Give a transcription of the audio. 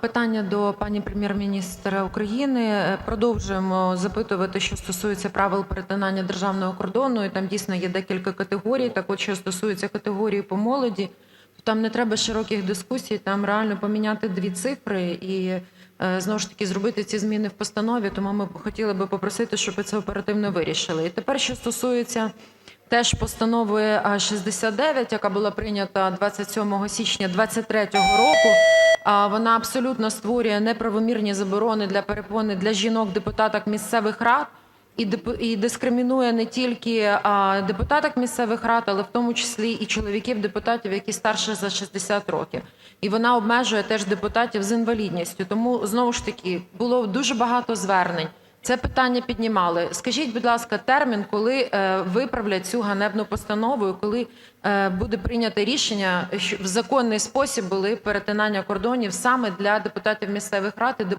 Питання до пані прем'єр-міністра України. Е, Продовжуємо запитувати, що стосується правил перетинання державного кордону. І там дійсно є декілька категорій. Так от, що стосується категорії по молоді, там не треба широких дискусій, там реально поміняти дві цифри і е, знову ж таки зробити ці зміни в постанові. Тому ми хотіли би попросити, щоб це оперативно вирішили. І тепер, що стосується теж постанови а, 69, яка була прийнята 27 січня 2023 року. Вона абсолютно створює неправомірні заборони для перепони для жінок-депутаток місцевих рад і дискримінує не тільки депутаток місцевих рад, але в тому числі і чоловіків-депутатів, які старше за 60 років. І вона обмежує теж депутатів з інвалідністю. Тому знову ж таки було дуже багато звернень. Це питання піднімали. Скажіть, будь ласка, термін, коли е, виправлять цю ганебну постанову, і коли е, буде прийнято рішення, що в законний спосіб були перетинання кордонів саме для депутатів місцевих рад і деп-